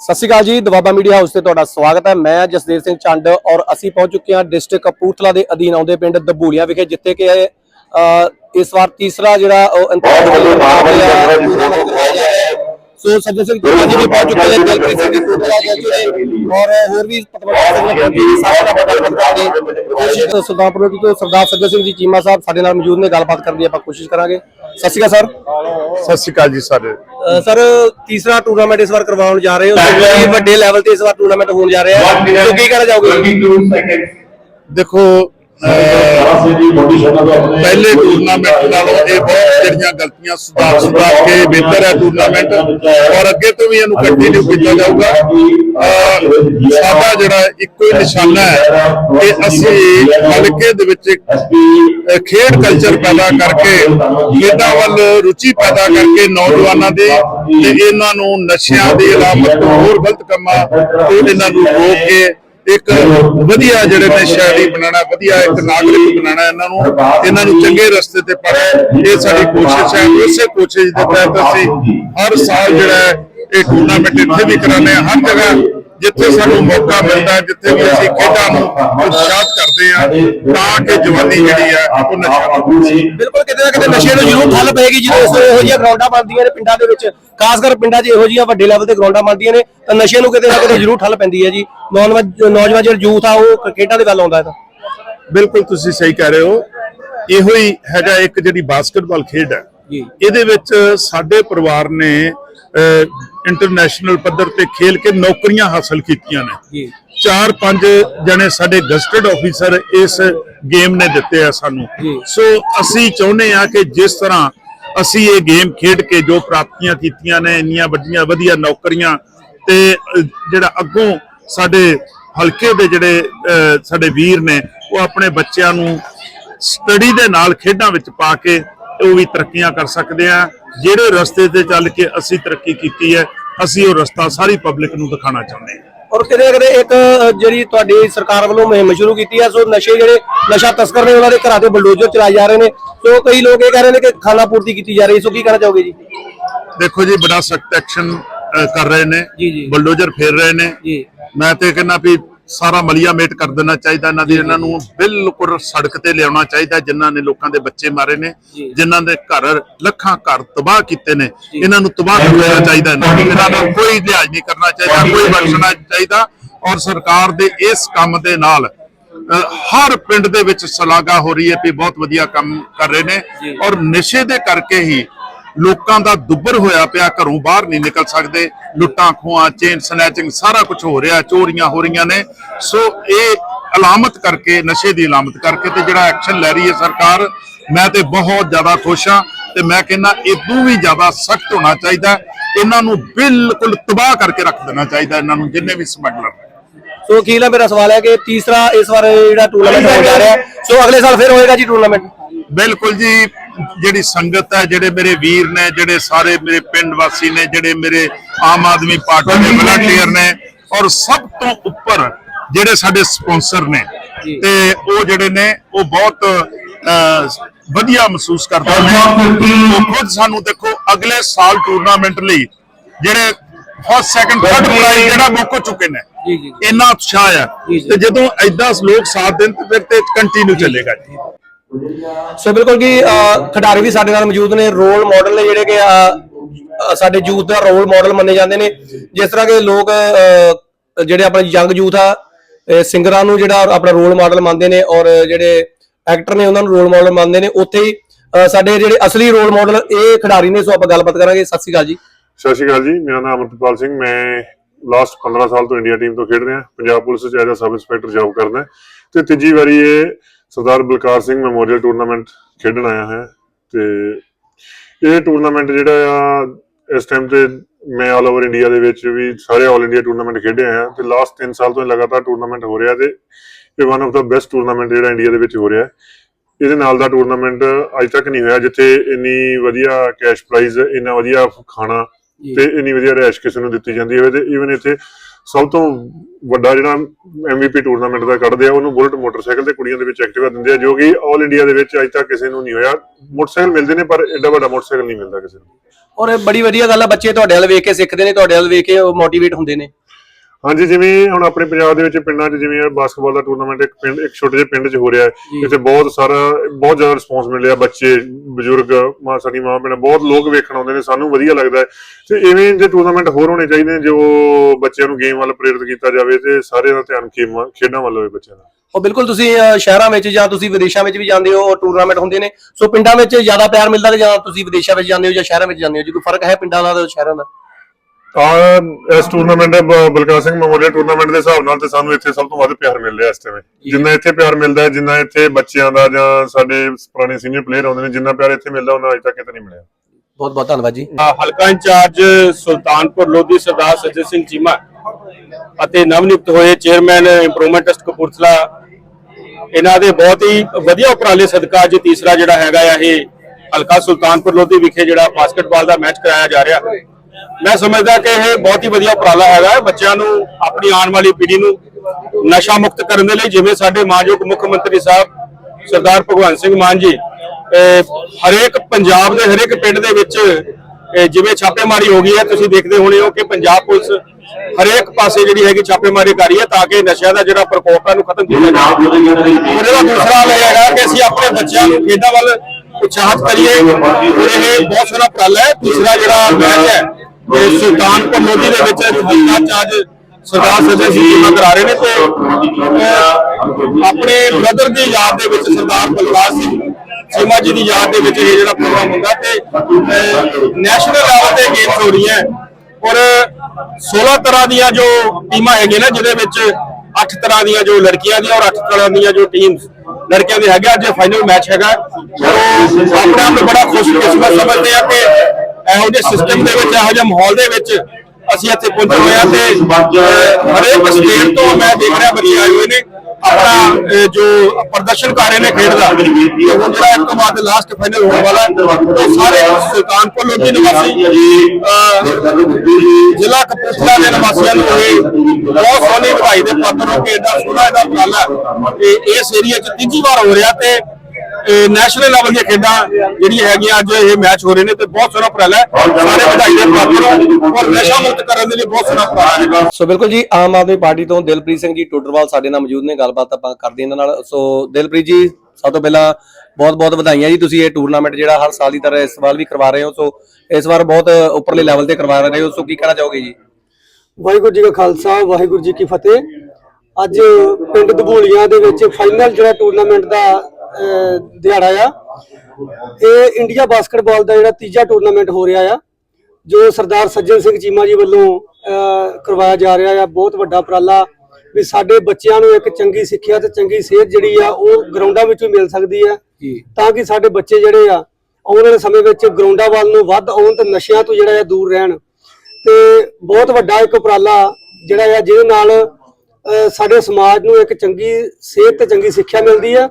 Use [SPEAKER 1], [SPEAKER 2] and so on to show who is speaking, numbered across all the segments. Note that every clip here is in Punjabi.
[SPEAKER 1] ਸਤਿ ਸ਼੍ਰੀ ਅਕਾਲ ਜੀ ਦਵਾਬਾ ਮੀਡੀਆ ਹਾਊਸ ਤੇ ਤੁਹਾਡਾ ਸਵਾਗਤ ਹੈ। ਮੈਂ ਜਸਦੇਵ ਸਿੰਘ ਚੰਡ ਔਰ ਅਸੀਂ ਪਹੁੰਚ ਚੁੱਕੇ ਹਾਂ ਡਿਸਟ੍ਰਿਕਟ ਕਪੂਰਥਲਾ ਦੇ ਅਧੀਨ ਆਉਂਦੇ ਪਿੰਡ ਦਬੂਲੀਆਂ ਵਿਖੇ ਜਿੱਥੇ ਕਿ ਇਸ ਵਾਰ ਤੀਸਰਾ ਜਿਹੜਾ ਸੋ ਸਿੰਘ ਜੀ ਵੀ ਪਹੁੰਚ ਚੁੱਕੇ ਸਿੰਘ ਜੀ। ਔਰ ਹੋਰ ਵੀ ਪਤਵੰਤ ਸਿੰਘ ਨੇ ਪਹੁੰਚੇ ਕੋਸ਼ਿਸ਼ ਤੋਂ ਸਰਦਾਰ ਸੱਜਣ ਸਿੰਘ ਜੀ ਚੀਮਾ ਸਾਹਿਬ ਸਾਡੇ ਨਾਲ ਮੌਜੂਦ ਨੇ ਗੱਲਬਾਤ ਕਰਨ ਦੀ ਆਪਾਂ ਕੋਸ਼ਿਸ਼ ਕਰਾਂਗੇ। ਸਤਿ ਸ਼੍ਰੀ ਅਕਾਲ ਸਰ।
[SPEAKER 2] ਸਤਿ ਸ਼੍ਰੀ ਅਕਾਲ ਜੀ ਸਾਰੇ।
[SPEAKER 1] ਸਰ ਤੀਸਰਾ ਟੂਰਨਾਮੈਂਟ ਇਸ ਵਾਰ ਕਰਵਾਉਣ ਜਾ ਰਹੇ ਹੋ। ਤੇ ਵੱਡੇ ਲੈਵਲ ਤੇ ਇਸ ਵਾਰ ਟੂਰਨਾਮੈਂਟ ਹੋਣ ਜਾ ਰਿਹਾ ਹੈ। ਕੀ ਕਹਿਣਾ ਚਾਹੋਗੇ?
[SPEAKER 2] ਦੇਖੋ ਪਹਿਲੇ ਟੂਰਨਾਮੈਂਟ ਨਾਲੋਂ ਇਹ ਬਹੁਤ ਜਿਹੜੀਆਂ ਗਲਤੀਆਂ ਸੁਧਾਰ ਸੁਧਾਰ ਕੇ ਬਿਹਤਰ ਹੈ ਟੂਰਨਾਮੈਂਟ ਔਰ ਅੱਗੇ ਤੋਂ ਵੀ ਇਹਨੂੰ ਕੰਟੀਨਿਊ ਕੀਤਾ ਜਾਊਗਾ ਸਾਡਾ ਜਿਹੜਾ ਇੱਕੋ ਹੀ ਨਿਸ਼ਾਨਾ ਹੈ ਕਿ ਅਸੀਂ ਹਲਕੇ ਦੇ ਵਿੱਚ ਖੇਡ ਕਲਚਰ ਪੈਦਾ ਕਰਕੇ ਖੇਡਾਂ ਵੱਲ ਰੁਚੀ ਪੈਦਾ ਕਰਕੇ ਨੌਜਵਾਨਾਂ ਦੇ ਤੇ ਇਹਨਾਂ ਨੂੰ ਨਸ਼ਿਆਂ ਦੀ ਤੋਂ ਹੋਰ ਗਲਤ ਕੰਮਾਂ ਤੋਂ ਇਹਨਾਂ ਨੂੰ ਰੋਕ ਕੇ ਇੱਕ ਵਧੀਆ ਜਿਹੜੇ ਨੇ ਸ਼ਹਿਰੀ ਬਣਾਉਣਾ, ਵਧੀਆ ਇੱਕ ਨਾਗਰਿਕ ਬਣਾਉਣਾ ਇਹਨਾਂ ਨੂੰ ਇਹਨਾਂ ਨੂੰ ਚੰਗੇ ਰਸਤੇ ਤੇ ਪਾਉਣਾ। ਇਹ ਸਾਡੀ ਕੋਸ਼ਿਸ਼ ਹੈ। ਉਸੇ ਕੋਸ਼ਿਸ਼ ਦੇ ਤਹਿਤ ਅਸੀਂ ਹਰ ਸਾਲ ਜਿਹੜਾ ਹੈ ਇਹ ਟੂਰਨਾਮੈਂਟ ਇੱਥੇ ਵੀ ਕਰਾਉਂਦੇ ਹਾਂ। ਹਰ ਜਗ੍ਹਾ ਜਿੱਥੇ ਸਾਨੂੰ ਮੌਕਾ ਮਿਲਦਾ ਹੈ ਜਿੱਥੇ ਵੀ ਅਸੀਂ ਖੇਡਾਂ ਨੂੰ ਉਤਸ਼ਾਹਤ ਕਰਦੇ ਹਾਂ ਤਾਂ ਕਿ ਜਵਾਨੀ ਜਿਹੜੀ ਹੈ ਉਹ ਨਸ਼ਾ
[SPEAKER 1] ਬਿਲਕੁਲ ਕਿਤੇ ਨਾ ਕਿਤੇ ਨਸ਼ੇ ਨੂੰ ਜ਼ਰੂਰ ਠੱਲ ਪਏਗੀ ਜਦੋਂ ਇਸ ਇਹੋ ਜਿਹੀਆਂ ਗਰਾਊਂਡਾਂ ਬਣਦੀਆਂ ਨੇ ਪਿੰਡਾਂ ਦੇ ਵਿੱਚ। ਖਾਸ ਕਰ ਪਿੰਡਾਂ 'ਚ ਇਹੋ ਜਿਹੀਆਂ ਵੱਡੇ ਲੈਵਲ ਤੇ ਗਰਾਊਂਡਾਂ ਬਣਦੀਆਂ ਨੇ ਤਾਂ ਨਸ਼ੇ ਨੂੰ ਕਿਤੇ ਨਾ ਕਿਤੇ ਜ਼ਰੂਰ ਠੱਲ ਪੈਂਦੀ ਹੈ ਜੀ। ਨੌਜਵਾਨ ਨੌਜਵਾਨ ਜਿਹੜਾ ਯੂਥ ਆ ਉਹ ਖੇਡਾਂ ਦੇ ਵੱਲ ਆਉਂਦਾ ਹੈ ਤਾਂ।
[SPEAKER 2] ਬਿਲਕੁਲ ਤੁਸੀਂ ਸਹੀ ਕਹਿ ਰਹੇ ਹੋ। ਇਹੋ ਹੀ ਹੈਗਾ ਇੱਕ ਜਿਹੜੀ ਬਾਸਕਟਬਾਲ ਖੇਡ ਹੈ।
[SPEAKER 1] ਜੀ।
[SPEAKER 2] ਇਹਦੇ ਵਿੱਚ ਸਾਡੇ ਪਰਿਵਾਰ ਨੇ ਇੰਟਰਨੈਸ਼ਨਲ ਪੱਧਰ ਤੇ ਖੇਲ ਕੇ ਨੌਕਰੀਆਂ ਹਾਸਲ ਕੀਤੀਆਂ ਨੇ। ਚਾਰ ਪੰਜ ਜਣੇ ਸਾਡੇ ਗਸਟਡ ਆਫੀਸਰ ਇਸ ਗੇਮ ਨੇ ਦਿੱਤੇ ਆ ਸਾਨੂੰ। ਸੋ ਅਸੀਂ ਚਾਹੁੰਦੇ ਆ ਕਿ ਜਿਸ ਤਰ੍ਹਾਂ ਅਸੀਂ ਇਹ ਗੇਮ ਖੇਡ ਕੇ ਜੋ ਪ੍ਰਾਪਤੀਆਂ ਕੀਤੀਆਂ ਨੇ ਇੰਨੀਆਂ ਵੱਡੀਆਂ ਵਧੀਆ ਨੌਕਰੀਆਂ ਤੇ ਜਿਹੜਾ ਅੱਗੋਂ ਸਾਡੇ ਹਲਕੇ ਦੇ ਜਿਹੜੇ ਸਾਡੇ ਵੀਰ ਨੇ ਉਹ ਆਪਣੇ ਬੱਚਿਆਂ ਨੂੰ ਸਟੱਡੀ ਦੇ ਨਾਲ ਖੇਡਾਂ ਵਿੱਚ ਪਾ ਕੇ ਉਹ ਵੀ ਤਰੱਕੀਆਂ ਕਰ ਸਕਦੇ ਆ। ਜਿਹੜੇ ਰਸਤੇ ਤੇ ਚੱਲ ਕੇ ਅਸੀਂ ਤਰੱਕੀ ਕੀਤੀ ਹੈ ਅਸੀਂ ਉਹ ਰਸਤਾ ਸਾਰੀ ਪਬਲਿਕ ਨੂੰ ਦਿਖਾਉਣਾ ਚਾਹੁੰਦੇ ਹਾਂ।
[SPEAKER 1] ਔਰ ਕਿਤੇ ਕਿਤੇ ਇੱਕ ਜਿਹੜੀ ਤੁਹਾਡੀ ਸਰਕਾਰ ਵੱਲੋਂ ਮੁਹਿੰਮ ਸ਼ੁਰੂ ਕੀਤੀ ਹੈ ਸੋ ਨਸ਼ੇ ਜਿਹੜੇ ਨਸ਼ਾ ਤਸਕਰ ਨੇ ਉਹਨਾਂ ਦੇ ਘਰਾਂ ਤੇ ਬਲਡੋਜ਼ਰ ਚਲਾਏ ਜਾ ਰਹੇ ਨੇ। ਸੋ ਕਈ ਲੋਕ ਇਹ ਕਹਿ ਰਹੇ ਨੇ ਕਿ ਖਾਣਾ ਪੂਰਤੀ ਕੀਤੀ ਜਾ ਰਹੀ ਸੋ ਕੀ ਕਹਿਣਾ ਚਾਹੋਗੇ ਜੀ?
[SPEAKER 2] ਦੇਖੋ ਜੀ ਬੜਾ ਸਖਤ ਐਕਸ਼ਨ ਕਰ ਰਹੇ ਨੇ। ਬਲਡੋਜ਼ਰ ਫੇਰ ਰਹੇ ਨੇ। ਮੈਂ ਤੇ ਕਹਿੰਦਾ ਵੀ ਸਾਰਾ ਮਲੀਆ ਮੇਟ ਕਰ ਦੇਣਾ ਚਾਹੀਦਾ। ਇਹਨਾਂ ਦੀ ਇਹਨਾਂ ਨੂੰ ਬਿਲਕੁਲ ਸੜਕ ਤੇ ਲਿਆਉਣਾ ਚਾਹੀਦਾ ਜਿਨ੍ਹਾਂ ਨੇ ਲੋਕਾਂ ਦੇ ਬੱਚੇ ਮਾਰੇ ਨੇ। ਜਿਨ੍ਹਾਂ ਦੇ ਘਰ ਲੱਖਾਂ ਘਰ ਤਬਾਹ ਕੀਤੇ ਨੇ ਇਹਨਾਂ ਨੂੰ ਤਬਾਹ ਕਰ ਦੇਣਾ ਚਾਹੀਦਾ ਇਹਨਾਂ ਦਾ ਕੋਈ ਲਿਹਾਜ਼ ਨਹੀਂ ਕਰਨਾ ਚਾਹੀਦਾ ਕੋਈ ਬਖਸ਼ਣਾ ਚਾਹੀਦਾ। ਔਰ ਸਰਕਾਰ ਦੇ ਇਸ ਕੰਮ ਦੇ ਨਾਲ ਹਰ ਪਿੰਡ ਦੇ ਵਿੱਚ ਸਲਾਗਾ ਹੋ ਰਹੀ ਹੈ ਵੀ ਬਹੁਤ ਵਧੀਆ ਕੰਮ ਕਰ ਰਹੇ ਨੇ। ਔਰ ਨਸ਼ੇ ਦੇ ਕਰਕੇ ਹੀ ਲੋਕਾਂ ਦਾ ਦੁੱਬਰ ਹੋਇਆ ਪਿਆ ਘਰੋਂ ਬਾਹਰ ਨਹੀਂ ਨਿਕਲ ਸਕਦੇ। ਲੁੱਟਾਂ ਖੋਹਾਂ ਚੇਨ ਸਨੈਚਿੰਗ ਸਾਰਾ ਕੁਝ ਹੋ ਰਿਹਾ ਚੋਰੀਆਂ ਹੋ ਰਹੀਆਂ ਨੇ। ਸੋ ਇਹ ਅਲਾਮਤ ਕਰਕੇ ਨਸ਼ੇ ਦੀ ਅਲਾਮਤ ਕਰਕੇ ਤੇ ਜਿਹੜਾ ਐਕਸ਼ਨ ਲੈ ਰਹੀ ਹੈ ਸਰਕਾਰ ਮੈਂ ਤੇ ਬਹੁਤ ਜ਼ਿਆਦਾ ਖੁਸ਼ ਹਾਂ ਤੇ ਮੈਂ ਕਹਿੰਦਾ ਇਦੋਂ ਵੀ ਜ਼ਿਆਦਾ ਸਖਤ ਹੋਣਾ ਚਾਹੀਦਾ। ਇਹਨਾਂ ਨੂੰ ਬਿਲਕੁਲ ਤਬਾਹ ਕਰਕੇ ਰੱਖ ਦੇਣਾ ਚਾਹੀਦਾ ਇਹਨਾਂ ਨੂੰ ਜਿੰਨੇ ਵੀ ਸਮਗਲਰ
[SPEAKER 1] ਸੋ ਅਖੀਰਲਾ ਮੇਰਾ ਸਵਾਲ ਹੈ ਕਿ ਤੀਸਰਾ ਇਸ ਵਾਰ ਜਿਹੜਾ ਟੂਰਨਾਮੈਂਟ ਹੋਣ ਜਾ ਰਿਹਾ ਹੈ ਸੋ ਅਗਲੇ ਸਾਲ ਫਿਰ ਹੋਏਗਾ ਜੀ ਟੂਰਨਾਮੈਂਟ
[SPEAKER 2] ਬਿਲਕੁਲ ਜੀ ਜਿਹੜੀ ਸੰਗਤ ਹੈ ਜਿਹੜੇ ਮੇਰੇ ਵੀਰ ਨੇ ਜਿਹੜੇ ਸਾਰੇ ਮੇਰੇ ਪਿੰਡ ਵਾਸੀ ਨੇ ਜਿਹੜੇ ਮੇਰੇ ਆਮ ਆਦਮੀ ਪਾਰਟੀ ਦੇ ਵਲੰਟੀਅਰ ਨੇ ਔਰ ਸਭ ਤੋਂ ਉੱਪਰ ਜਿਹੜੇ ਸਾਡੇ ਸਪਾਂਸਰ ਨੇ। ਤੇ ਉਹ ਜਿਹੜੇ ਨੇ ਉਹ ਬਹੁਤ ਵਧੀਆ ਮਹਿਸੂਸ ਕਰਦੇ ਉਹ ਖੁਦ ਸਾਨੂੰ ਦੇਖੋ ਅਗਲੇ ਸਾਲ ਟੂਰਨਾਮੈਂਟ ਲਈ ਜਿਹੜੇ ਫਸਟ ਸੈਕੰਡ ਥਰਡ ਪ੍ਰਾਈਜ਼ ਜਿਹੜਾ ਮੁੱਕ ਚੁੱਕੇ ਨੇ
[SPEAKER 1] ਜੀ, ਜੀ।
[SPEAKER 2] ਇੰਨਾ ਉਤਸ਼ਾਹ ਆ। ਤੇ ਜਦੋਂ ਐਦਾਂ ਲੋਕ ਸਾਥ ਦੇਣ ਤੇ ਫਿਰ ਤੇ ਕੰਟੀਨਿਊ ਚੱਲੇਗਾ ਜੀ
[SPEAKER 1] ਸੋ ਬਿਲਕੁਲ ਕਿ ਖਿਡਾਰੀ ਵੀ ਸਾਡੇ ਨਾਲ ਮੌਜੂਦ ਨੇ ਰੋਲ ਮਾਡਲ ਨੇ ਜਿਹੜੇ ਕਿ ਸਾਡੇ ਯੂਥ ਦਾ ਰੋਲ ਮਾਡਲ ਮੰਨੇ ਜਾਂਦੇ ਨੇ। ਜਿਸ ਤਰ੍ਹਾਂ ਕਿ ਲੋਕ ਜਿਹੜੇ ਆਪਣੇ ਯੰਗ ਯੂਥ ਆ ਸਿੰਗਰਾਂ ਨੂੰ ਜਿਹੜਾ ਆਪਣਾ ਰੋਲ ਮਾਡਲ ਮੰਨਦੇ ਨੇ ਔਰ ਜਿਹੜੇ ਐਕਟਰ ਨੇ ਉਹਨਾਂ ਨੂੰ ਰੋਲ ਮਾਡਲ ਮੰਨਦੇ ਨੇ, ਉੱਥੇ ਹੀ ਸਾਡੇ ਜਿਹੜੇ ਅਸਲੀ ਰੋਲ ਮਾਡਲ ਇਹ ਖਿਡਾਰੀ ਨੇ, ਸੋ ਆਪਾਂ ਗੱਲਬਾਤ ਕਰਾਂਗੇ। ਸਤਿ ਸ਼੍ਰੀ ਅਕਾਲ ਜੀ।
[SPEAKER 3] ਸਤਿ ਸ਼੍ਰੀ ਅਕਾਲ ਜੀ, ਮੇਰਾ ਨਾਮ ਅਮਰਤਪਾਲ ਸਿੰਘ, ਮੈਂ ਲਾਸਟ 15 ਸਾਲ ਤੋਂ ਇੰਡੀਆ ਟੀਮ ਤੋਂ ਖੇਡ ਰਿਹਾ। ਪੰਜਾਬ ਪੁਲਿਸ ਵਿੱਚ as a sub inspector job ਕਰਦਾ। ਤੇ ਤੀਜੀ ਵਾਰੀ ਇਹ ਸਰਦਾਰ ਬਲਕਾਰ ਸਿੰਘ ਮੈਮੋਰੀਅਲ ਟੂਰਨਾਮੈਂਟ ਖੇਡਣ ਆਇਆ ਹੈ ਤੇ ਇਹ ਟੂਰਨਾਮੈਂਟ ਜਿਹੜਾ ਆ ਇਸ ਟਾਈਮ ਤੇ ਮੈਂ ਆਲ ਓਵਰ ਇੰਡੀਆ ਦੇ ਵਿੱਚ ਵੀ ਸਾਰੇ ਆਲ ਇੰਡੀਆ ਟੂਰਨਾਮੈਂਟ ਖੇਡੇ ਆ ਤੇ ਲਾਸਟ 3 ਸਾਲ ਤੋਂ ਲਗਾਤਾਰ ਟੂਰਨਾਮੈਂਟ ਹੋ ਰਿਹਾ ਤੇ ਇਹ ਵਨ ਆਫ ਦਾ ਬੈਸਟ ਟੂਰਨਾਮੈਂਟ ਜਿਹੜਾ ਇੰਡੀਆ ਦੇ ਵਿੱਚ ਹੋ ਰਿਹਾ ਹੈ ਇਹਦੇ ਨਾਲ ਦਾ ਟੂਰਨਾਮੈਂਟ ਅੱਜ ਤੱਕ ਨਹੀਂ ਹੋਇਆ ਜਿੱਥੇ ਇੰਨੀ ਵਧੀਆ ਕੈਸ਼ ਪ੍ਰਾਈਜ਼ ਇੰਨਾ ਵਧੀਆ ਖਾਣਾ। ਤੇ ਇੰਨੀ ਵਧੀਆ ਰੈਸ਼ ਕਿਸੇ ਨੂੰ ਦਿੱਤੀ ਜਾਂਦੀ ਹੋਵੇ ਤੇ ਈਵਨ ਇੱਥੇ ਸਭ ਤੋਂ ਵੱਡਾ ਜਿਹੜਾ MVP ਟੂਰਨਾਮੈਂਟ ਦਾ ਕੱਢਦੇ ਆ, ਉਹਨੂੰ ਬੁਲਟ ਮੋਟਰਸਾਈਕਲ ਤੇ ਕੁੜੀਆਂ ਦੇ ਵਿੱਚ ਐਕਟਿਵਾ ਦਿੰਦੇ ਆ, ਜੋ ਕਿ ਆਲ ਇੰਡੀਆ ਦੇ ਵਿੱਚ ਅੱਜ ਤੱਕ ਕਿਸੇ ਨੂੰ ਨਹੀਂ ਹੋਇਆ। ਮੋਟਰਸਾਈਕਲ ਮਿਲਦੇ ਨੇ, ਪਰ ਐਡਾ ਵੱਡਾ ਮੋਟਰਸਾਈਕਲ ਨਹੀਂ ਮਿਲਦਾ ਕਿਸੇ ਨੂੰ।
[SPEAKER 1] ਔਰ ਇਹ ਬੜੀ ਵਧੀਆ ਗੱਲ ਆ, ਬੱਚੇ ਤੁਹਾਡੇ ਵੱਲ ਵੇਖ ਕੇ ਸਿੱਖਦੇ ਨੇ, ਤੁਹਾਡੇ ਵੱਲ ਵੇਖ ਕੇ ਮੋਟੀਵੇਟ ਹੁੰਦੇ ਨੇ।
[SPEAKER 3] ਹਾਂਜੀ ਜਿਵੇਂ ਹੁਣ ਆਪਣੇ ਪੰਜਾਬ ਦੇ ਵਿੱਚ ਪਿੰਡਾਂ 'ਚ ਜਿਵੇਂ ਬਾਸਕਟਬਾਲ ਦਾ ਟੂਰਨਾਮੈਂਟ ਇੱਕ ਪਿੰਡ ਇੱਕ ਛੋਟੇ ਜਿਹੇ ਪਿੰਡ 'ਚ ਹੋ ਰਿਹਾ ਹੈ ਇੱਥੇ ਬਹੁਤ ਸਾਰਾ ਬਹੁਤ ਜ਼ਿਆਦਾ ਰਿਸਪੌਂਸ ਮਿਲ ਰਿਹਾ ਬੱਚੇ ਬਜ਼ੁਰਗ ਮਾਂ ਸਾਡੀ ਮਾਂ ਪਿੰਡ ਬਹੁਤ ਲੋਕ ਵੇਖਣ ਆਉਂਦੇ ਨੇ ਸਾਨੂੰ ਵਧੀਆ ਲੱਗਦਾ ਹੈ। ਤੇ ਇਵੇਂ ਦੇ ਟੂਰਨਾਮੈਂਟ ਹੋਰ ਹੋਣੇ ਚਾਹੀਦੇ ਨੇ ਜੋ ਬੱਚਿਆਂ ਨੂੰ ਗੇਮ ਵੱਲ ਪ੍ਰੇਰਿਤ ਕੀਤਾ ਜਾਵੇ ਤੇ ਸਾਰਿਆਂ ਦਾ ਧਿਆਨ ਗੇਮਾਂ ਖੇਡਾਂ ਵੱਲ ਹੋਵੇ ਬੱਚਿਆਂ ਦਾ।
[SPEAKER 1] ਉਹ ਬਿਲਕੁਲ ਤੁਸੀਂ ਸ਼ਹਿਰਾਂ ਵਿੱਚ ਜਾਂ ਤੁਸੀਂ ਵਿਦੇਸ਼ਾਂ ਵਿੱਚ ਵੀ ਜਾਂਦੇ ਹੋ ਟੂਰਨਾਮੈਂਟ ਹੁੰਦੇ ਨੇ ਸੋ ਪਿੰਡਾਂ ਵਿੱਚ ਜ਼ਿਆਦਾ ਪਿਆਰ ਮਿਲਦਾ ਤੇ ਜਾਂ ਤੁਸੀਂ ਵਿਦੇਸ਼ਾਂ ਵਿੱਚ ਜਾਂਦੇ ਹੋ ਜਾਂ ਸ਼ਹਿਰਾਂ ਵਿੱਚ ਜਾਂਦੇ ਹੋ? ਜੇ ਕੋਈ ਫ਼ਰਕ ਹੈ ਪਿੰਡਾਂ ਦਾ ਤੇ ਸ਼ਹਿਰਾਂ ਦਾ?
[SPEAKER 3] ਆ ਇਸ tournament Balkar Singh memorial tournament ਦੇ ਹਿਸਾਬ ਨਾਲ ਤੇ ਸਾਨੂੰ ਇੱਥੇ ਸਭ ਤੋਂ ਵੱਧ ਪਿਆਰ ਮਿਲ ਰਿਹਾ ਇਸ ਟਾਈਮ ਜਿੰਨਾ ਇੱਥੇ ਪਿਆਰ ਮਿਲਦਾ ਹੈ ਜਿੰਨਾ ਇੱਥੇ ਬੱਚਿਆਂ ਦਾ ਜਾਂ ਸਾਡੇ ਪੁਰਾਣੇ ਸੀਨੀਅਰ ਪਲੇਅਰ ਆਉਂਦੇ ਨੇ ਜਿੰਨਾ ਪਿਆਰ ਇੱਥੇ ਮਿਲਦਾ ਉਹਨਾਂ ਅਜੇ ਤੱਕ ਕਿਤੇ ਨਹੀਂ ਮਿਲਿਆ।
[SPEAKER 1] ਬਹੁਤ ਬਹੁਤ ਧੰਨਵਾਦ ਜੀ।
[SPEAKER 4] ਅ, ਹਲਕਾ ਇੰਚਾਰਜ ਸੁਲਤਾਨਪੁਰ ਲੋਧੀ ਸਰਦਾਰ ਸੱਜਣ ਸਿੰਘ ਚੀਮਾ ਅਤੇ ਨਵਨਿਯੁਕਤ ਹੋਏ ਚੇਅਰਮੈਨ ਇੰਪਰੂਵਮੈਂਟ ਟਰਸਟ ਕਪੂਰਥਲਾ ਇਹਨਾਂ ਦੇ ਬਹੁਤ ਹੀ ਵਧੀਆ ਉਪਰਾਲੇ ਸਦਕਾ ਅੱਜ ਤੀਸਰਾ ਜਿਹੜਾ ਹੈਗਾ ਆ ਇਹ ਹਲਕਾ ਸੁਲਤਾਨਪੁਰ ਲੋਧੀ ਵਿਖੇ ਜਿਹੜਾ ਬਾਸਕਟਬਾਲ ਦਾ ਮੈਚ ਕਰਾਇਆ ਜਾ ਰਿਹਾ। ਮੈਂ ਸਮਝਦਾ ਕਿ ਇਹ ਬਹੁਤ ਹੀ ਵਧੀਆ ਉਪਰਾਲਾ ਹੈਗਾ ਹੈ। ਬੱਚਿਆਂ ਨੂੰ, ਆਪਣੀ ਆਉਣ ਵਾਲੀ ਪੀੜ੍ਹੀ ਨੂੰ ਨਸ਼ਾ ਮੁਕਤ ਕਰਨ ਦੇ ਲਈ, ਜਿਵੇਂ ਸਾਡੇ ਮਾਨਯੋਗ ਮੁੱਖ ਮੰਤਰੀ ਸਾਹਿਬ ਸਰਦਾਰ ਭਗਵੰਤ ਸਿੰਘ ਮਾਨ ਜੀ ਹਰੇਕ ਪੰਜਾਬ ਦੇ ਹਰੇਕ ਪਿੰਡ ਦੇ ਵਿੱਚ ਜਿਵੇਂ ਛਾਪੇਮਾਰੀ ਹੋ ਗਈ ਹੈ, ਤੁਸੀਂ ਦੇਖਦੇ ਹੋਣੇ ਹੋ ਕਿ ਪੰਜਾਬ ਪੁਲਿਸ ਹਰੇਕ ਪਾਸੇ ਜਿਹੜੀ ਹੈਗੀ ਛਾਪੇਮਾਰੀ ਕਰ ਰਹੀ ਹੈ ਤਾਂ ਕਿ ਨਸ਼ਿਆਂ ਦਾ ਜਿਹੜਾ ਪ੍ਰਕੋਪ ਹੈ ਨੂੰ ਖਤਮ ਕੀਤਾ ਜਾਵੇ। ਔਰ ਦੂਸਰਾ ਹੱਲ ਇਹ ਹੈਗਾ ਕਿ ਅਸੀਂ ਆਪਣੇ ਬੱਚਿਆਂ ਨੂੰ ਖੇਡਾਂ ਵੱਲ ਉਤਸ਼ਾਹਿਤ ਕਰੀਏ। ਇਹ ਬਹੁਤ ਸਾਰਾ ਉਪਰਾਲਾ ਹੈ। ਤੀਸਰਾ ਜਿਹੜਾ ਮੈਚ ਹੈ ਇਹ ਸੁਲਤਾਨਪੁਰ ਲੋਧੀ ਦੇ ਵਿੱਚ ਹਲਕਾ ਚਾਰਜ ਸਰਦਾਰ ਸੱਜਣ ਸਿੰਘ ਜੀ ਕਰਾ ਰਹੇ ਨੇ ਤੇ ਆਪਣੇ ਬ੍ਰਦਰ ਦੀ ਯਾਦ ਦੇ ਵਿੱਚ ਸਰਦਾਰ ਬਲਕਾਰ ਸਿੰਘ ਚੀਮਾ ਜੀ ਦੀ ਯਾਦ ਦੇ ਵਿੱਚ ਇਹ ਜਿਹੜਾ ਪ੍ਰੋਗਰਾਮ ਹੁੰਦਾ ਤੇ ਨੈਸ਼ਨਲ ਲੈਵਲ ਤੇ ਗੇਮਸ ਹੋ ਰਹੀਆਂ। ਔਰ 16 ਤਰ੍ਹਾਂ ਦੀਆਂ ਜੋ ਟੀਮਾਂ ਹੈਗੀਆਂ ਨੇ, ਜਿਹਦੇ ਵਿੱਚ 8 ਤਰ੍ਹਾਂ ਦੀਆਂ ਜੋ ਲੜਕੀਆਂ ਦੀਆਂ ਔਰ 8 ਤਰ੍ਹਾਂ ਦੀਆਂ ਜੋ ਟੀਮਸ ਲੜਕਿਆਂ ਦੇ ਹੈਗਾ ਅੱਜ ਫਾਈਨਲ ਮੈਚ ਹੈਗਾ। ਆਪਣੇ ਆਪ ਨੂੰ ਬੜਾ ਖੁਸ਼ਕਿਸਮਤ ਸਮਝਦੇ ਆ ਕਿ ਇਹੋ ਜਿਹੇ ਸਿਸਟਮ ਦੇ ਵਿੱਚ ਇਹੋ ਜਿਹੇ ਮਾਹੌਲ ਦੇ ਵਿੱਚ ਅਸੀਂ ਇੱਥੇ ਪਹੁੰਚੇ ਹੋਏ ਆ ਤੇ ਹਰੇਕ ਸਟੇਟ ਤੋਂ ਮੈਂ ਦੇਖ ਰਿਹਾ ਬੱਚੇ ਆਏ ਹੋਏ ਨੇ ਆਪਣਾ ਜੋ ਪ੍ਰਦਰਸ਼ਨ ਕਰ ਰਹੇ ਨੇ ਖੇਡ ਦਾ ਜਿਹੜਾ ਇੱਕ ਤੋਂ ਬਾਅਦ ਲਾਸਟ ਫਾਈਨਲ ਹੋਣ ਵਾਲਾ ਹੈ, ਸਾਰੇ ਸੁਲਤਾਨਪੁਰ ਲੋਧੀ ਨਿਵਾਸੀ ਜ਼ਿਲ੍ਹਾ ਕਪੂਰਥਲਾ ਦੇ ਨਿਵਾਸੀਆਂ ਨੂੰ ਇਹ ਬਹੁਤ ਸੋਹਣੀ ਵਧਾਈ ਦੇ ਪਾਤਰ ਹੋ ਕੇ ਏਡਾ ਸੋਹਣਾ ਇਹਦਾ ਹੈ। ਤੇ ਇਸ ਏਰੀਆ 'ਚ ਤੀਜੀ ਵਾਰ ਹੋ ਰਿਹਾ ਤੇ ਨੈਸ਼ਨਲ ਲੈਵਲ ਦੀਆਂ ਖੇਡਾਂ ਜਿਹੜੀਆਂ ਹੈਗੀਆਂ ਅੱਜ ਇਹ ਮੈਚ ਹੋ ਰਹੇ ਨੇ ਤੇ ਬਹੁਤ ਸੋਹਣਾ ਉਪਰਾਲਾ ਹੈ। ਸਾਰੇ ਵਧਾਈ ਦੇ ਪਾਤਰ ਔਰ ਨਸ਼ਾ ਮੁਕਤ ਕਰਨ ਦੇ ਲਈ ਬਹੁਤ ਸੋਹਣਾ ਉਪਰਾਲਾ ਹੈ।
[SPEAKER 1] ਸੋ ਬਿਲਕੁਲ ਜੀ ਆਮ ਆਦਮੀ ਪਾਰਟੀ ਤੋਂ ਦਿਲਪ੍ਰੀਤ ਸਿੰਘ ਜੀ ਟੋਡਰਵਾਲ ਸਾਡੇ ਨਾਲ ਮੌਜੂਦ ਨੇ ਗੱਲਬਾਤ ਆਪਾਂ ਕਰਦੇ ਇਹਨਾਂ ਨਾਲ। ਸੋ ਦਿਲਪ੍ਰੀਤ ਜੀ ਸਭ ਤੋਂ ਪਹਿਲਾਂ ਬਹੁਤ ਬਹੁਤ ਵਧਾਈਆਂ ਜੀ ਤੁਸੀਂ ਇਹ ਟੂਰਨਾਮੈਂਟ ਜਿਹੜਾ ਹਰ ਸਾਲ ਦੀ ਤਰ੍ਹਾਂ ਇਸ ਵਾਰ ਵੀ ਕਰਵਾ ਰਹੇ ਹੋ ਸੋ ਇਸ ਵਾਰ ਬਹੁਤ ਉੱਪਰਲੇ ਲੈਵਲ ਤੇ ਕਰਵਾ ਰਹੇ ਹੋ ਸੋ ਕੀ ਕਹਿਣਾ ਚਾਹੋਗੇ ਜੀ?
[SPEAKER 5] ਵਾਹਿਗੁਰੂ ਜੀ ਕਾ ਖਾਲਸਾ ਵਾਹਿਗੁਰੂ ਜੀ ਕੀ ਫਤਿਹ। ਅੱਜ ਪਿੰਡ ਦਬੂਲੀਆਂ ਦੇ ਵਿੱਚ ਫਾਈਨਲ ਜਿਹੜਾ ਟੂਰਨਾਮੈਂਟ ਦਾ ਦਿਹਾੜਾ ਆ। ਇਹ ਇੰਡੀਆ ਬਾਸਕਟਬਾਲ ਦਾ ਜਿਹੜਾ ਤੀਜਾ ਟੂਰਨਾਮੈਂਟ ਹੋ ਰਿਹਾ ਆ ਜੋ ਸਰਦਾਰ ਸੱਜਣ ਸਿੰਘ ਚੀਮਾ ਜੀ ਵੱਲੋਂ ਕਰਵਾਇਆ ਜਾ ਰਿਹਾ ਆ। ਬਹੁਤ ਵੱਡਾ ਉਪਰਾਲਾ ਵੀ ਸਾਡੇ ਬੱਚਿਆਂ ਨੂੰ ਇੱਕ ਚੰਗੀ ਸਿੱਖਿਆ ਤੇ ਚੰਗੀ ਸਿਹਤ ਜਿਹੜੀ ਆ ਉਹ ਗਰਾਊਂਡਾਂ ਵਿੱਚੋਂ ਮਿਲ ਸਕਦੀ ਆ। ਤਾਂ ਕਿ ਸਾਡੇ ਬੱਚੇ ਜਿਹੜੇ ਆ ਆਉਣ ਵਾਲੇ ਸਮੇਂ ਵਿੱਚ ਗਰਾਊਂਡਾਂ ਵੱਲ ਨੂੰ ਵੱਧ ਆਉਣ ਤੇ ਨਸ਼ਿਆਂ ਤੋਂ ਜਿਹੜਾ ਆ ਦੂਰ ਰਹਿਣ। ਤੇ ਬਹੁਤ ਵੱਡਾ ਇੱਕ ਉਪਰਾਲਾ ਜਿਹੜਾ ਆ ਜਿਹਦੇ ਨਾਲ ਸਾਡੇ ਸਮਾਜ ਨੂੰ ਇੱਕ ਚੰਗੀ ਸਿਹਤ ਤੇ ਚੰਗੀ ਸਿੱਖਿਆ ਮਿਲਦੀ ਆ।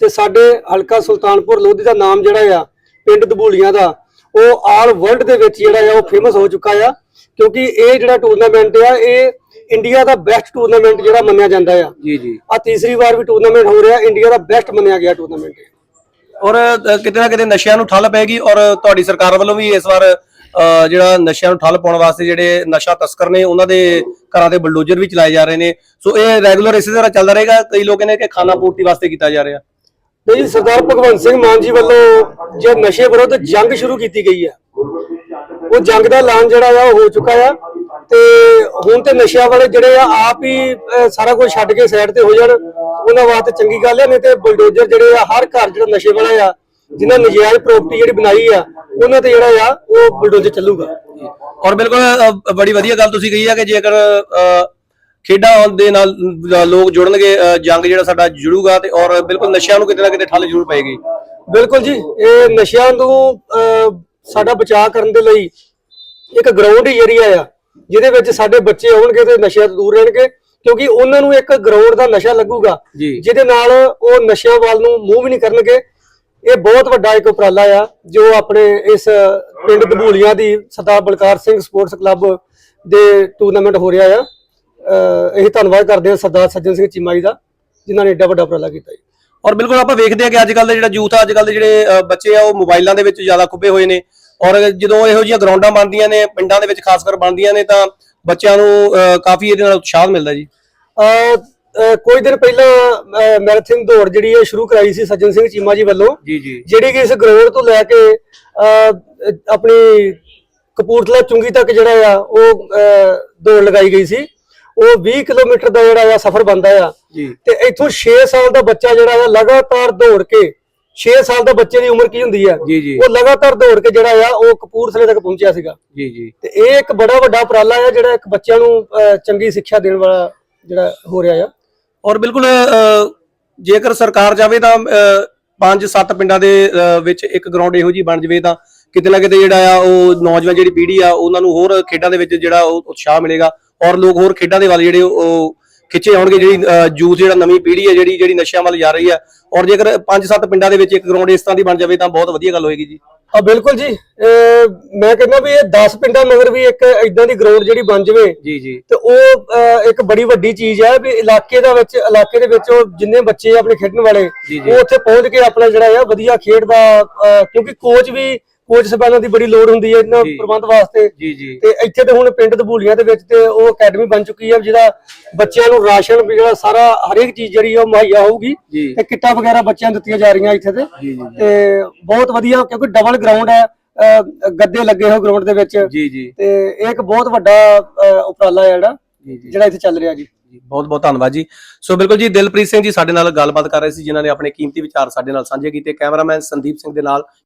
[SPEAKER 5] ਤੇ ਸਾਡੇ ਹਲਕਾ ਸੁਲਤਾਨਪੁਰ ਲੋਧੀ ਦਾ ਨਾਮ ਜਿਹੜਾ ਆ ਪਿੰਡ ਦਬੂਲੀਆਂ ਦਾ ਉਹ ਆਲ ਵਰਲਡ ਦੇ ਵਿੱਚ ਜਿਹੜਾ ਆ ਉਹ ਫੇਮਸ ਹੋ ਚੁੱਕਾ ਆ ਕਿਉਂਕਿ ਇਹ ਜਿਹੜਾ ਟੂਰਨਾਮੈਂਟ ਆ ਇਹ ਇੰਡੀਆ ਦਾ ਬੈਸਟ ਟੂਰਨਾਮੈਂਟ ਜਿਹੜਾ ਮੰਨਿਆ ਜਾਂਦਾ ਆ।
[SPEAKER 1] ਜੀ ਜੀ।
[SPEAKER 5] ਆ ਤੀਸਰੀ ਵਾਰ ਵੀ ਟੂਰਨਾਮੈਂਟ ਹੋ ਰਿਹਾ ਇੰਡੀਆ ਦਾ ਬੈਸਟ ਮੰਨਿਆ ਗਿਆ ਟੂਰਨਾਮੈਂਟ
[SPEAKER 1] ਔਰ ਕਿਤੇ ਨਾ ਕਿਤੇ ਨਸ਼ਿਆਂ ਨੂੰ ਠੱਲ ਪੈਗੀ ਔਰ ਤੁਹਾਡੀ ਸਰਕਾਰ ਵੱਲੋਂ ਵੀ ਇਸ ਵਾਰ ਜਿਹੜਾ ਨਸ਼ਿਆਂ ਨੂੰ ਠੱਲ ਪਾਉਣ ਵਾਸਤੇ ਜਿਹੜੇ ਨਸ਼ਾ ਤਸਕਰ ਨੇ ਉਹਨਾਂ ਦੇ ਘਰਾਂ ਦੇ ਬਲਡੋਜ਼ਰ ਵੀ ਚਲਾਏ ਜਾ ਰਹੇ ਨੇ। ਸੋ ਇਹ ਰੈਗੂਲਰ ਇਸੇ ਤਰ੍ਹਾਂ ਚੱਲਦਾ ਰਹੇਗਾ ਕਈ ਲੋਕ ਕਹਿੰਦੇ ਕਿ ਖਾਣਾ ਪੂਰਤੀ ਵਾਸਤੇ ਕੀਤਾ ਜਾ ਰਿਹਾ।
[SPEAKER 5] ਨਹੀਂ ਜੀ, ਸਰਦਾਰ ਭਗਵੰਤ ਸਿੰਘ ਮਾਨ ਜੀ ਵੱਲੋਂ ਜੋ ਨਸ਼ੇ ਵਿਰੁੱਧ ਜੰਗ ਸ਼ੁਰੂ ਕੀਤੀ ਗਈ ਆ। ਉਹ ਜੰਗ ਦਾ ਐਲਾਨ ਜਿਹੜਾ ਆ ਉਹ ਹੋ ਚੁੱਕਾ ਆ ਤੇ ਹੁਣ ਤੇ ਨਸ਼ਿਆਂ ਵਾਲੇ ਜਿਹੜੇ ਆ ਆਪ ਹੀ ਸਾਰਾ ਕੁਝ ਛੱਡ ਕੇ ਸਾਈਡ ਤੇ ਹੋ ਜਾਣ। ਉਹਨਾਂ ਵਾਸਤੇ ਚੰਗੀ ਗੱਲ ਹੈ ਨਹੀਂ ਤੇ ਬੁਲਡੋਜ਼ਰ ਜਿਹੜੇ ਆ ਹਰ ਘਰ ਜਿਹੜਾ ਨਸ਼ੇ ਵਾਲਾ ਆ ਜਿਨ੍ਹਾਂ ਨਜਾਇਜ਼ ਪ੍ਰਾਪਰਟੀ ਜਿਹੜੀ ਬਣਾਈ ਆ ਉਹਨਾਂ ਤੇ ਜਿਹੜਾ ਆ ਉਹ ਬੁਲਡੋਜ਼ਰ ਚੱਲੂਗਾ।
[SPEAKER 1] ਔਰ ਬਿਲਕੁਲ ਬੜੀ ਵਧੀਆ ਗੱਲ ਤੁਸੀਂ ਕਹੀ ਆ ਕਿ ਜੇਕਰ ਖੇਡਾਂ ਦੇ ਨਾਲ ਲੋਕ ਜੁੜਨਗੇ ਜੰਗ ਜਿਹੜਾ ਸਾਡਾ ਜੁੜੂਗਾ ਤੇ ਔਰ ਬਿਲਕੁਲ ਨਸ਼ਿਆਂ ਨੂੰ ਕਿਤੇ ਨਾ ਕਿਤੇ ਠੱਲ ਜ਼ਰੂਰ ਪਏਗੀ।
[SPEAKER 5] ਬਿਲਕੁਲ ਜੀ ਇਹ ਨਸ਼ਿਆਂ ਤੋਂ ਸਾਡਾ ਬਚਾਅ ਕਰਨ ਦੇ ਲਈ ਇੱਕ ਗਰਾਊਂਡ ਏਰੀਆ ਆ ਜਿਹਦੇ ਵਿੱਚ ਸਾਡੇ ਬੱਚੇ ਆਉਣਗੇ ਤੇ ਨਸ਼ਿਆਂ ਤੋਂ ਦੂਰ ਰਹਿਣਗੇ ਕਿਉਂਕਿ ਉਹਨਾਂ ਨੂੰ ਇੱਕ ਗਰਾਊਂਡ ਦਾ ਨਸ਼ਾ ਲੱਗੂਗਾ। ਜਿਹਦੇ ਨਾਲ ਉਹ ਨਸ਼ਿਆਂ ਵੱਲ ਨੂੰ ਮੂੰਹ ਵੀ ਨਹੀਂ ਕਰਨਗੇ। ਇਹ ਬਹੁਤ ਵੱਡਾ ਇੱਕ ਉਪਰਾਲਾ ਆ ਜੋ ਆਪਣੇ ਇਸ ਪਿੰਡ ਦਬੂਲੀਆਂ ਦੀ ਸਰਦਾਰ ਬਲਕਾਰ ਸਿੰਘ ਸਪੋਰਟਸ ਕਲੱਬ ਦੇ ਟੂਰਨਾਮੈਂਟ ਹੋ ਰਿਹਾ ਆ। ਇਹ ਧੰਨਵਾਦ ਕਰਦੇ ਹਾਂ ਸਰਦਾਰ ਸੱਜਣ ਸਿੰਘ ਚੀਮਾ ਜੀ ਦਾ ਜਿਨ੍ਹਾਂ ਨੇ ਏਡਾ ਵੱਡਾ ਉਪਰਾਲਾ ਕੀਤਾ ਜੀ।
[SPEAKER 1] ਔਰ ਬਿਲਕੁਲ ਆਪਾਂ ਵੇਖਦੇ ਆ ਕਿ ਅੱਜ ਕੱਲ ਦੇ ਜਿਹੜਾ ਯੂਥ ਆ ਅੱਜ ਕੱਲ ਦੇ ਜਿਹੜੇ ਬੱਚੇ ਆ ਉਹ ਮੋਬਾਈਲਾਂ ਦੇ ਵਿੱਚ ਜ਼ਿਆਦਾ ਖੁੱਬੇ ਹੋਏ ਨੇ। ਔਰ ਜਦੋਂ ਇਹੋ ਜਿਹੀਆਂ ਗਰਾਊਂਡਾਂ ਬਣਦੀਆਂ ਨੇ ਪਿੰਡਾਂ ਦੇ ਵਿੱਚ ਖਾਸ ਕਰ ਬਣਦੀਆਂ ਨੇ ਤਾਂ ਬੱਚਿਆਂ ਨੂੰ ਕਾਫੀ ਇਹਦੇ ਨਾਲ ਉਤਸ਼ਾਹ ਮਿਲਦਾ ਜੀ।
[SPEAKER 5] ਕੁਝ ਦਿਨ ਪਹਿਲਾਂ ਮੈਰਾਥਨ ਦੌੜ ਜਿਹੜੀ ਇਹ ਸ਼ੁਰੂ ਕਰਾਈ ਸੀ ਸੱਜਣ ਸਿੰਘ ਚੀਮਾ ਜੀ ਵੱਲੋਂ ਜਿਹੜੀ ਕਿ ਇਸ ਗਰਾਊਂਡ ਤੋਂ ਲੈ ਕੇ ਆਪਣੀ ਕਪੂਰਥਲਾ ਚੁੰਗੀ ਤੱਕ ਜਿਹੜਾ ਆ ਉਹ ਦੌੜ ਲਗਾਈ ਗਈ ਸੀ। ਉਹ 20 ਕਿਲੋਮੀਟਰ ਦਾ ਜਿਹੜਾ ਆ ਸਫ਼ਰ ਬੰਦਾ ਆ। ਤੇ ਇੱਥੋਂ 6 ਸਾਲ ਦਾ ਬੱਚਾ ਜਿਹੜਾ ਆ ਲਗਾਤਾਰ ਦੌੜ ਕੇ 6 ਸਾਲ ਦਾ ਬੱਚੇ ਦੀ ਉਮਰ ਕੀ ਹੁੰਦੀ ਆ? ਉਹ ਲਗਾਤਾਰ ਦੌੜ ਕੇ ਜਿਹੜਾ ਆ ਉਹ ਕਪੂਰਥਲੇ ਤੱਕ ਪਹੁੰਚਿਆ ਸੀਗਾ।
[SPEAKER 1] ਜੀ ਜੀ।
[SPEAKER 5] ਤੇ ਇਹ ਇੱਕ ਬੜਾ ਵੱਡਾ ਉਪਰਾਲਾ ਆ ਜਿਹੜਾ ਇੱਕ ਬੱਚਿਆਂ ਨੂੰ ਚੰਗੀ ਸਿੱਖਿਆ ਦੇਣ ਵਾਲਾ ਜਿਹੜਾ ਹੋ ਰਿਹਾ ਆ।
[SPEAKER 1] ਔਰ ਬਿਲਕੁਲ ਜੇਕਰ ਸਰਕਾਰ ਚਾਵੇ ਤਾਂ ਪੰਜ ਸੱਤ ਪਿੰਡਾਂ ਦੇ ਵਿੱਚ ਇੱਕ ਗਰਾਊਂਡ ਇਹੋ ਜੀ ਬਣ ਜਵੇ ਤਾਂ ਕਿਤੇ ਨਾ ਕਿਤੇ ਜਿਹੜਾ ਆ ਉਹ ਨੌਜਵਾਨ ਜਿਹੜੀ ਪੀੜ੍ਹੀ ਆ ਉਹਨਾਂ ਨੂੰ ਹੋਰ ਖੇਡਾਂ ਦੇ ਵਿੱਚ ਜਿਹੜਾ ਉਹ ਉਤਸ਼ਾਹ ਮਿਲੇਗਾ। ਔਰ ਲੋਕ ਹੋਰ ਖੇਡਾਂ ਦੇ ਵੱਲ ਜਿਹੜੇ ਉਹ- ਖਿੱਚੇ ਆਉਣਗੇ ਜਿਹੜੀ ਯੂਥ ਜਿਹੜਾ ਨਵੀਂ ਪੀੜ੍ਹੀ ਹੈ ਜਿਹੜੀ ਜਿਹੜੀ ਨਸ਼ਿਆਂ ਵੱਲ ਜਾ ਰਹੀ ਹੈ। ਔਰ ਜੇਕਰ ਪੰਜ ਸੱਤ ਪਿੰਡਾਂ ਦੇ ਵਿੱਚ ਇੱਕ ਗਰਾਊਂਡ ਇਸ ਤਰ੍ਹਾਂ ਦੀ ਬਣ ਜਾਵੇ ਤਾਂ ਬਹੁਤ ਵਧੀਆ ਗੱਲ ਹੋਏਗੀ ਜੀ।
[SPEAKER 5] ਆ ਬਿਲਕੁਲ ਜੀ। ਮੈਂ ਕਹਿੰਦਾ ਵੀ ਇਹ 10 ਪਿੰਡਾਂ ਮਗਰ ਵੀ ਇੱਕ ਇਦਾਂ ਦੀ ਗਰਾਊਂਡ ਜਿਹੜੀ ਬਣ ਜਵੇ
[SPEAKER 1] ਜੀ ਜੀ।
[SPEAKER 5] ਤੇ ਉਹ ਇੱਕ ਬੜੀ ਵੱਡੀ ਚੀਜ਼ ਹੈ ਵੀ ਇਲਾਕੇ ਦਾ ਵਿੱਚ ਇਲਾਕੇ ਦੇ ਵਿੱਚ ਉਹ ਜਿੰਨੇ ਬੱਚੇ ਆਪਣੇ ਖੇਡਣ ਵਾਲੇ। ਉਹ ਉੱਥੇ ਪਹੁੰਚ ਕੇ ਆਪਣਾ ਜਿਹੜਾ ਆ ਵਧੀਆ ਖੇਡ ਦਾ ਕਿਉਂਕਿ ਕੋਚ ਵੀ ਕੋਚ ਸਬਾਨਾਂ ਦੀ ਬੜੀ ਲੋੜ ਹੁੰਦੀ ਹੈ ਇਹਨਾਂ। ਪ੍ਰਬੰਧ ਵਾਸਤੇ। ਤੇ ਇੱਥੇ ਤੇ ਹੁਣ ਪਿੰਡ ਦਬੂਲੀਆਂ ਦੇ ਵਿੱਚ ਤੇ ਉਹ ਅਕੈਡਮੀ ਬਣ ਚੁੱਕੀ ਹੈ ਜਿਹਦਾ ਬੱਚਿਆਂ ਨੂੰ ਰਾਸ਼ਨ ਵੀ ਜਿਹੜਾ ਸਾਰਾ ਹਰੇਕ ਚੀਜ਼ ਜਿਹੜੀ ਉਹ ਮੁਹੱਈਆ ਹੋਊਗੀ। ਤੇ ਕਿੱਟਾਂ ਵਗੈਰਾ ਬੱਚਿਆਂ ਨੂੰ ਦਿੱਤੀਆਂ ਜਾ ਰਹੀਆਂ ਇੱਥੇ ਤੇ। ਤੇ ਬਹੁਤ ਵਧੀਆ ਕਿਉਂਕਿ ਡਬਲ ਗਰਾਊਂਡ ਹੈ ਗੱਦੇ ਲੱਗੇ ਹੋ ਗਰਾਊਂਡ ਦੇ ਵਿੱਚ।
[SPEAKER 1] ਜੀ ਜੀ।
[SPEAKER 5] ਤੇ ਇਹ ਇੱਕ ਬਹੁਤ ਵੱਡਾ ਉਪਰਾਲਾ ਹੈ ਜਿਹੜਾ ਜਿਹੜਾ ਇੱਥੇ ਚੱਲ ਰਿਹਾ
[SPEAKER 1] ਜੀ ਬਹੁਤ ਬਹੁਤ ਧੰਨਵਾਦ ਜੀ। ਸੋ ਬਿਲਕੁਲ ਜੀ ਦਿਲਪ੍ਰੀਤ ਸਿੰਘ ਜੀ ਸਾਡੇ ਨਾਲ ਗੱਲਬਾਤ ਕਰ ਰਹੇ ਸੀ ਜਿਨ੍ਹਾਂ ਨੇ ਆਪਣੇ ਕੀਮਤੀ ਵਿਚਾਰ ਸਾਡੇ ਨਾਲ ਸਾਂਝੇ ਕੀਤੇ। ਕੈਮਰਾਮੈਨ ਸੰਦੀਪ ਸਿੰਘ ਦੇ ਨਾਲ